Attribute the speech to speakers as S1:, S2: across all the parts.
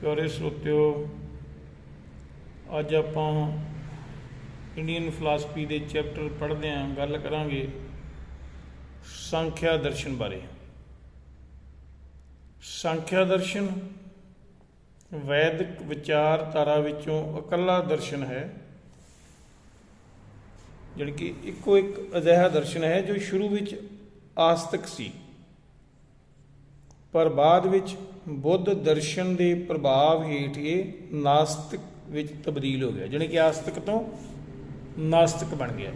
S1: ਪਿਆਰੇ ਸਰੋਤਿਓ, ਅੱਜ ਆਪਾਂ ਇੰਡੀਅਨ ਫਿਲਾਸਫੀ ਦੇ ਚੈਪਟਰ ਪੜ੍ਹਦੇ ਆਂ ਗੱਲ ਕਰਾਂਗੇ ਸੰਖਿਆ ਦਰਸ਼ਨ ਬਾਰੇ। ਸੰਖਿਆ ਦਰਸ਼ਨ ਵੈਦਿਕ ਵਿਚਾਰਧਾਰਾ ਵਿੱਚੋਂ ਇਕੱਲਾ ਦਰਸ਼ਨ ਹੈ ਜਿਹੜੀ ਕਿ ਇੱਕੋ ਇੱਕ ਅਜਿਹਾ ਦਰਸ਼ਨ ਹੈ ਜੋ ਸ਼ੁਰੂ ਵਿੱਚ ਆਸਤਿਕ ਸੀ। ਪਰ ਬਾਅਦ ਵਿੱਚ ਬੁੱਧ ਦਰਸ਼ਨ ਦੇ ਪ੍ਰਭਾਵ ਹੇਠ ਇਹ ਨਾਸਤਿਕ ਵਿੱਚ ਤਬਦੀਲ ਹੋ ਗਿਆ, ਜਾਣੀ ਕਿ ਆਸਤਿਕ ਤੋਂ ਨਾਸਤਿਕ ਬਣ ਗਿਆ।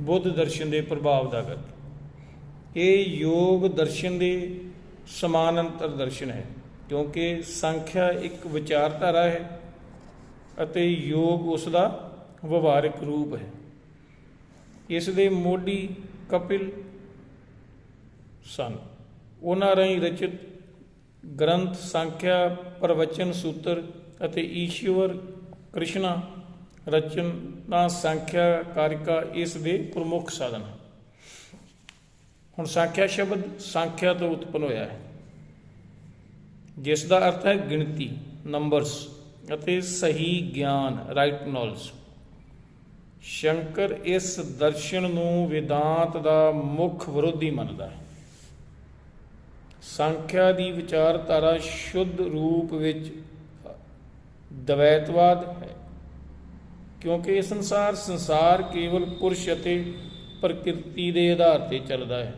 S1: ਬੁੱਧ ਦਰਸ਼ਨ ਦੇ ਪ੍ਰਭਾਵ ਦਾ ਕਰਕੇ ਇਹ ਯੋਗ ਦਰਸ਼ਨ ਦੇ ਸਮਾਨਾਂਤਰ ਦਰਸ਼ਨ ਹੈ, ਕਿਉਂਕਿ ਸੰਖਿਆ ਇੱਕ ਵਿਚਾਰਧਾਰਾ ਹੈ ਅਤੇ ਯੋਗ ਉਸ ਦਾ ਵਿਵਹਾਰਿਕ ਰੂਪ ਹੈ। ਇਸ ਦੇ ਮੋਢੀ ਕਪਿਲ ਸਨ। ਉਹਨਾਂ ਰਾਹੀਂ ਰਚਿਤ ਗ੍ਰੰਥ ਸੰਖਿਆ, ਪ੍ਰਵਚਨ ਸੂਤਰ ਅਤੇ ਈਸ਼ਵਰ ਕ੍ਰਿਸ਼ਨਾ ਰਚਨਾ ਸੰਖਿਆ ਕਾਰਿਕਾ ਇਸ ਦੇ ਪ੍ਰਮੁੱਖ ਸਾਧਨ ਹਨ। ਹੁਣ ਸੰਖਿਆ ਸ਼ਬਦ ਸੰਖਿਆ ਤੋਂ ਉਤਪਨ ਹੋਇਆ ਹੈ। ਜਿਸ ਦਾ ਅਰਥ ਹੈ ਗਿਣਤੀ ਨੰਬਰਸ ਅਤੇ ਸਹੀ ਗਿਆਨ ਰਾਈਟ ਨੋਲਜ਼ ਸ਼ੰਕਰ ਇਸ ਦਰਸ਼ਨ ਨੂੰ ਵਿਦਾਂਤ ਦਾ ਮੁੱਖ ਵਿਰੋਧੀ ਮੰਨਦਾ ਹੈ। ਸੰਖਿਆ ਦੀ ਵਿਚਾਰਧਾਰਾ ਸ਼ੁੱਧ ਰੂਪ ਵਿੱਚ ਦਵੈਤਵਾਦ ਹੈ, ਕਿਉਂਕਿ ਇਹ ਸੰਸਾਰ ਸੰਸਾਰ ਕੇਵਲ ਪੁਰਸ਼ ਅਤੇ ਪ੍ਰਕਿਰਤੀ ਦੇ ਆਧਾਰ ਤੇ ਚੱਲਦਾ ਹੈ।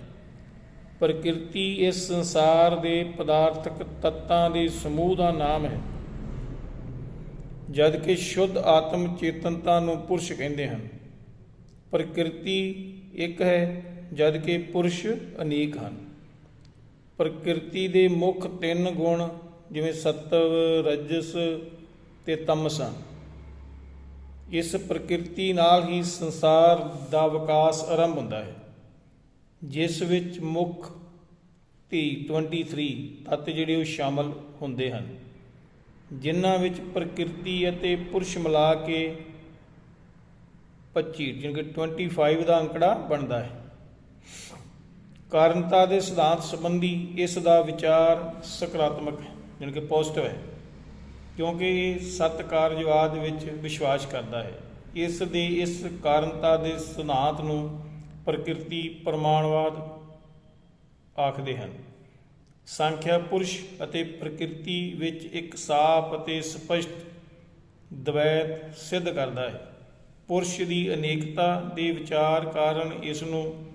S1: ਪ੍ਰਕਿਰਤੀ ਇਸ ਸੰਸਾਰ ਦੇ ਪਦਾਰਥਕ ਤੱਤਾਂ ਦੇ ਸਮੂਹ ਦਾ ਨਾਮ ਹੈ, ਜਦ ਕਿ ਸ਼ੁੱਧ ਆਤਮ ਚੇਤਨਤਾ ਨੂੰ ਪੁਰਸ਼ ਕਹਿੰਦੇ ਹਨ। ਪ੍ਰਕਿਰਤੀ ਇੱਕ ਹੈ, ਜਦ ਕਿ ਪੁਰਸ਼ ਅਨੇਕ ਹਨ। ਪ੍ਰਕਿਰਤੀ ਦੇ ਮੁੱਖ ਤਿੰਨ ਗੁਣ ਜਿਵੇਂ ਸਤਵ, ਰਜਸ ਤੇ ਤਮਸ ਇਸ ਪ੍ਰਕਿਰਤੀ ਨਾਲ ਹੀ ਸੰਸਾਰ ਦਾ ਵਿਕਾਸ ਆਰੰਭ ਹੁੰਦਾ ਹੈ, ਜਿਸ ਵਿੱਚ ਮੁੱਖ ਧੀ 23 ਤੱਤ ਜਿਹੜੇ ਉਹ ਸ਼ਾਮਲ ਹੁੰਦੇ ਹਨ, ਜਿਨ੍ਹਾਂ ਵਿੱਚ ਪ੍ਰਕਿਰਤੀ ਅਤੇ ਪੁਰਸ਼ ਮਿਲਾ ਕੇ 25 ਜਿਵੇਂ ਕਿ 25 ਦਾ ਅੰਕੜਾ ਬਣਦਾ ਹੈ। ਕਾਰਨਤਾ ਦੇ ਸਿਧਾਂਤ ਸੰਬੰਧੀ ਇਸ ਦਾ ਵਿਚਾਰ ਸਕਾਰਾਤਮਕ ਹੈ, ਜਾਣੀ ਕਿ ਪੋਜ਼ਿਟਿਵ ਹੈ। ਕਿਉਂਕਿ ਇਹ ਸਤ ਕਾਰਜਵਾਦ ਵਿੱਚ ਵਿਸ਼ਵਾਸ ਕਰਦਾ ਹੈ। ਇਸ ਦੇ, ਇਸ ਕਾਰਨਤਾ ਦੇ ਸਿਧਾਂਤ ਨੂੰ ਪ੍ਰਕਿਰਤੀ ਪ੍ਰਮਾਣਵਾਦ ਆਖਦੇ ਹਨ। ਸੰਖਿਆ ਪੁਰਸ਼ ਅਤੇ ਪ੍ਰਕਿਰਤੀ ਵਿੱਚ ਇੱਕ ਸਾਫ਼ ਅਤੇ ਸਪਸ਼ਟ ਦਵੈਤ ਸਿੱਧ ਕਰਦਾ ਹੈ। ਪੁਰਸ਼ ਦੀ ਅਨੇਕਤਾ ਦੇ ਵਿਚਾਰ ਕਾਰਨ ਇਸ ਨੂੰ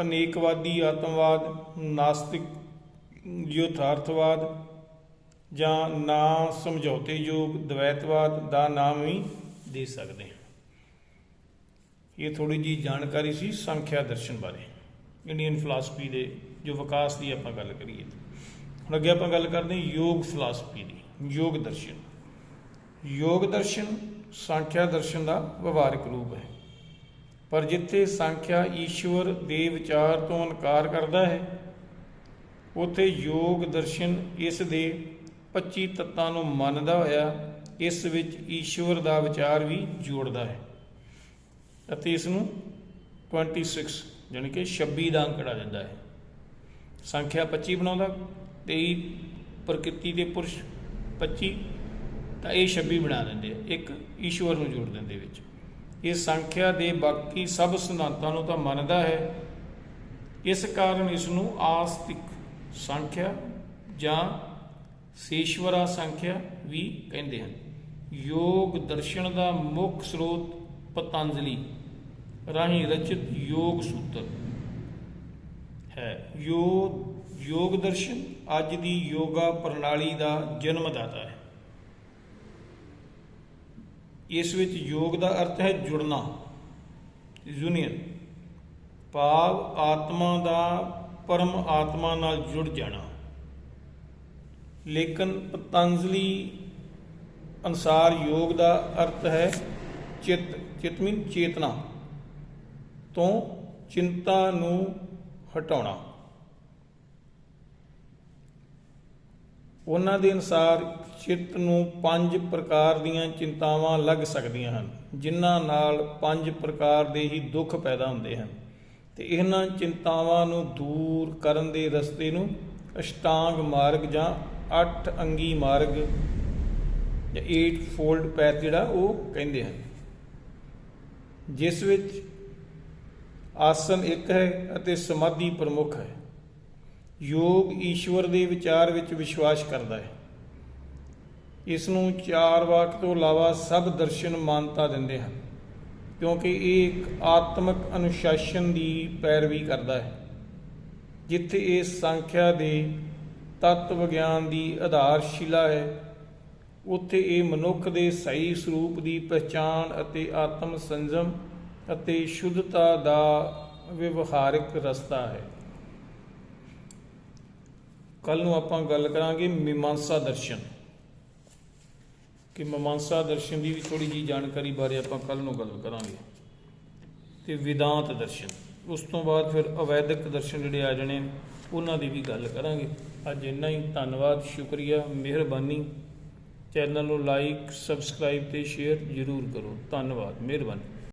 S1: ਅਨੇਕਵਾਦੀ, ਆਤਮਵਾਦ, ਨਾਸਤਿਕ ਯਥਾਰਥਵਾਦ ਜਾਂ ਨਾ ਸਮਝੌਤੇ ਯੋਗ ਦਵੈਤਵਾਦ ਦਾ ਨਾਮ ਵੀ ਦੇ ਸਕਦੇ ਹਾਂ। ਇਹ ਥੋੜੀ ਜੀ ਜਾਣਕਾਰੀ ਸੀ ਸੰਖਿਆ ਦਰਸ਼ਨ ਬਾਰੇ। ਇੰਡੀਅਨ ਫਿਲਾਸਫੀ ਦੇ ਜੋ ਵਿਕਾਸ ਦੀ ਆਪਾਂ ਗੱਲ ਕਰੀਏ। ਹੁਣ ਅੱਗੇ ਆਪਾਂ ਗੱਲ ਕਰਦੇ ਹਾਂ ਯੋਗ ਫਿਲਾਸਫੀ ਦੀ, ਯੋਗ ਦਰਸ਼ਨ। ਯੋਗ ਦਰਸ਼ਨ ਸੰਖਿਆ ਦਰਸ਼ਨ ਦਾ ਵਿਵਹਾਰਿਕ ਰੂਪ ਹੈ। ਪਰ ਜਿੱਥੇ ਸੰਖਿਆ ਈਸ਼ਵਰ ਦੇ ਵਿਚਾਰ ਤੋਂ ਇਨਕਾਰ ਕਰਦਾ ਹੈ, ਉਥੇ ਯੋਗ ਦਰਸ਼ਨ ਇਸ ਦੇ 25 ਤੱਤਾਂ ਨੂੰ ਮੰਨਦਾ ਹੋਇਆ, ਇਸ ਵਿੱਚ ਈਸ਼ਵਰ ਦਾ ਵਿਚਾਰ ਵੀ ਜੋੜਦਾ ਹੈ। ਅਤੇ ਇਸ ਨੂੰ 26 ਯਾਨੀ ਕਿ 26 ਦਾ ਅੰਕੜਾ ਦਿੰਦਾ ਹੈ। ਸੰਖਿਆ 25 ਬਣਾਉਂਦਾ 23 ਪ੍ਰਕਿਰਤੀ ਦੇ ਪੁਰਸ਼ 25 ਤਾਂ ਇਹ 26 ਬਣਾ ਦਿੰਦੇ ਆ, ਇੱਕ ਈਸ਼ਵਰ ਨੂੰ ਜੋੜ ਦਿੰਦੇ ਵਿੱਚ। ਇਹ ਸੰਖਿਆ ਦੇ ਬਾਕੀ ਸਭ ਸਿਧਾਂਤਾਂ ਨੂੰ ਤਾਂ ਮੰਨਦਾ ਹੈ। ਇਸ ਕਾਰਨ ਇਸ ਨੂੰ ਆਸਤਿਕ ਸੰਖਿਆ ਜਾਂ ਸੇਸ਼ਵਰਾ ਸੰਖਿਆ ਵੀ ਕਹਿੰਦੇ ਹਨ। ਯੋਗ ਦਰਸ਼ਨ ਦਾ ਮੁੱਖ ਸਰੋਤ ਪਤੰਜਲੀ ਰਾਹੀਂ ਰਚਿਤ ਯੋਗ ਸੂਤਰ ਹੈ। ਯੋਗ ਯੋਗ ਦਰਸ਼ਨ ਅੱਜ ਦੀ ਯੋਗਾ ਪ੍ਰਣਾਲੀ ਦਾ ਜਨਮਦਾਤਾ ਹੈ। ਇਸ ਵਿੱਚ ਯੋਗ ਦਾ ਅਰਥ ਹੈ ਜੁੜਨਾ। ਯੂਨੀਅਨ। ਭਾਵ ਆਤਮਾ ਦਾ ਪਰਮ ਆਤਮਾ ਨਾਲ ਜੁੜ ਜਾਣਾ। ਲੇਕਿਨ ਪਤੰਜਲੀ ਅਨਸਾਰ ਯੋਗ ਦਾ ਅਰਥ ਹੈ ਚਿਤ ਚਿਤ ਮੀਨ ਚੇਤਨਾ ਤੋਂ ਚਿੰਤਾ ਨੂੰ ਹਟਾਉਣਾ। ਉਹਨਾਂ ਦੇ ਅਨੁਸਾਰ ਚਿੱਤ ਨੂੰ ਪੰਜ ਪ੍ਰਕਾਰ ਦੀਆਂ ਚਿੰਤਾਵਾਂ ਲੱਗ ਸਕਦੀਆਂ ਹਨ, ਜਿਨ੍ਹਾਂ ਨਾਲ ਪੰਜ ਪ੍ਰਕਾਰ ਦੇ ਹੀ ਦੁੱਖ ਪੈਦਾ ਹੁੰਦੇ ਹਨ। ਤੇ ਇਹਨਾਂ ਚਿੰਤਾਵਾਂ ਨੂੰ ਦੂਰ ਕਰਨ ਦੇ ਰਸਤੇ ਨੂੰ ਅਸ਼ਟਾਂਗ ਮਾਰਗ ਜਾਂ ਅੱਠ ਅੰਗੀ ਮਾਰਗ ਜਾਂ 8 ਫੋਲਡ ਪੈਥ ਜਿਹੜਾ ਉਹ ਕਹਿੰਦੇ ਹਨ। ਜਿਸ ਵਿੱਚ ਆਸਨ ਇੱਕ ਹੈ ਅਤੇ ਸਮਾਧੀ ਪ੍ਰਮੁੱਖ ਹੈ। ਯੋਗ ਈਸ਼ਵਰ ਦੇ ਵਿਚਾਰ ਵਿੱਚ ਵਿਸ਼ਵਾਸ ਕਰਦਾ ਹੈ। ਇਸ ਨੂੰ ਚਾਰ ਵਾਕ ਤੋਂ ਇਲਾਵਾ ਸਭ ਦਰਸ਼ਨ ਮਾਨਤਾ ਦਿੰਦੇ ਹਨ, ਕਿਉਂਕਿ ਇਹ ਇੱਕ ਆਤਮਿਕ ਅਨੁਸ਼ਾਸਨ ਦੀ ਪੈਰਵੀ ਕਰਦਾ ਹੈ। ਜਿੱਥੇ ਇਹ ਸੰਖਿਆ ਦੇ ਤੱਤ ਵਿਗਿਆਨ ਦੀ ਆਧਾਰਸ਼ਿਲਾ ਹੈ, ਉੱਥੇ ਇਹ ਮਨੁੱਖ ਦੇ ਸਹੀ ਸਰੂਪ ਦੀ ਪਛਾਣ ਅਤੇ ਆਤਮ ਸੰਜਮ ਅਤੇ ਸ਼ੁੱਧਤਾ ਦਾ ਵਿਵਹਾਰਿਕ ਰਸਤਾ ਹੈ। ਕੱਲ ਨੂੰ ਆਪਾਂ ਗੱਲ ਕਰਾਂਗੇ ਮੀਮਾਂਸਾ ਦਰਸ਼ਨ। ਕਿ ਮੀਮਾਂਸਾ ਦਰਸ਼ਨ ਦੀ ਵੀ ਥੋੜੀ ਜੀ ਜਾਣਕਾਰੀ ਬਾਰੇ ਆਪਾਂ ਕੱਲ ਨੂੰ ਗੱਲ ਕਰਾਂਗੇ। ਤੇ ਵਿਦਾਂਤ ਦਰਸ਼ਨ, ਉਸ ਤੋਂ ਬਾਅਦ ਫਿਰ ਅਵੈਦਿਕ ਦਰਸ਼ਨ ਜਿਹੜੇ ਆ ਜਾਣੇ ਉਹਨਾਂ ਦੀ ਵੀ ਗੱਲ ਕਰਾਂਗੇ। ਅੱਜ ਇੰਨਾ ਹੀ, ਧੰਨਵਾਦ, ਸ਼ੁਕਰੀਆ, ਮਿਹਰਬਾਨੀ। ਚੈਨਲ ਨੂੰ ਲਾਈਕ, ਸਬਸਕ੍ਰਾਈਬ ਤੇ ਸ਼ੇਅਰ ਜ਼ਰੂਰ ਕਰੋ। ਧੰਨਵਾਦ, ਮਿਹਰਬਾਨੀ।